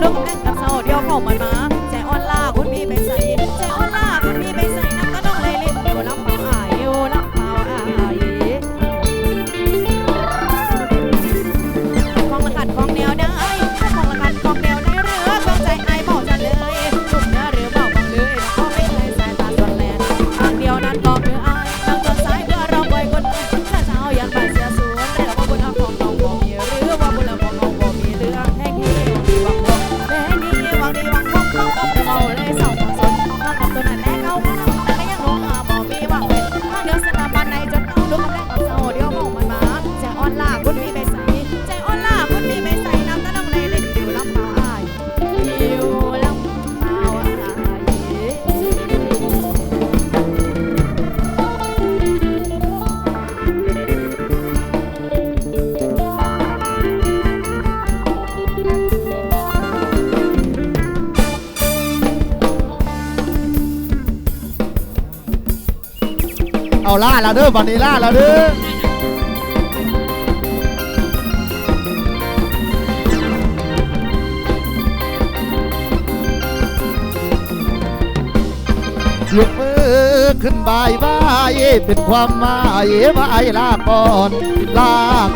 เดี๋ยวเขาเดี๋ยวเขามานะ เขาล่าแล้วเด้อวันนี้ล่าแล้วเด้อยกมือขึ้นบายบายเป็นความหมายบายลาก่อนลา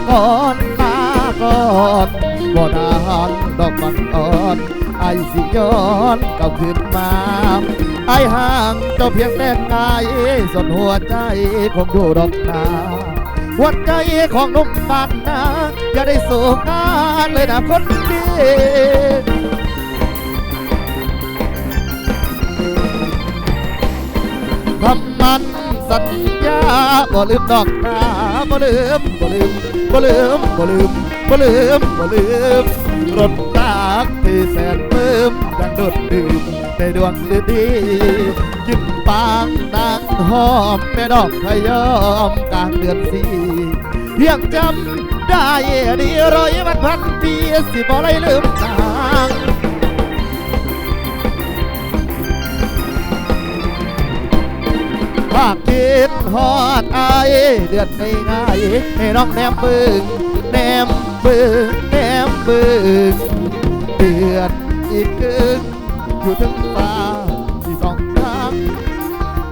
ก่อนลาก่อนบ่นานดอกบังอ่อน ไอสิย้อนเก่าขึ้นมาไอห่างเจ้าเพียงแต่กายส่วนหัวใจคงอยู่ดอกนาหัวใจของนุ่มบานนาอย่าได้สูงงานเลยนะคนดีคำมันสัญญาบ่ลืมดอกนาบ่ลืมบ่ลืมบ่ลืมบ่ลืมบ่ลืมบ่ลืมรถ ตักที่แสนปลื้มดังดดดื่มในดวงฤดีกินปางนางหอมแม่ดอกพยอมกลางเดือนสี่เพียงจำได้ดีร้อยวันพันปีสิบ่ไรลืมนางภาคคิดฮอดอายเดือนในง่ายให้น้องแนมบึงแนมบึงแนมบึง เดือนอีกครึ่งอยู่ถึงฟ้าที่สองทาง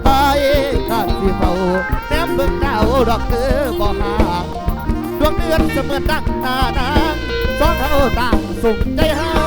อายข้าที่เขาแนมบึงดาวดอกคือบ่ห่างดวงเดือนเสมือนดังตานางสองเขาต่างสุขใจหา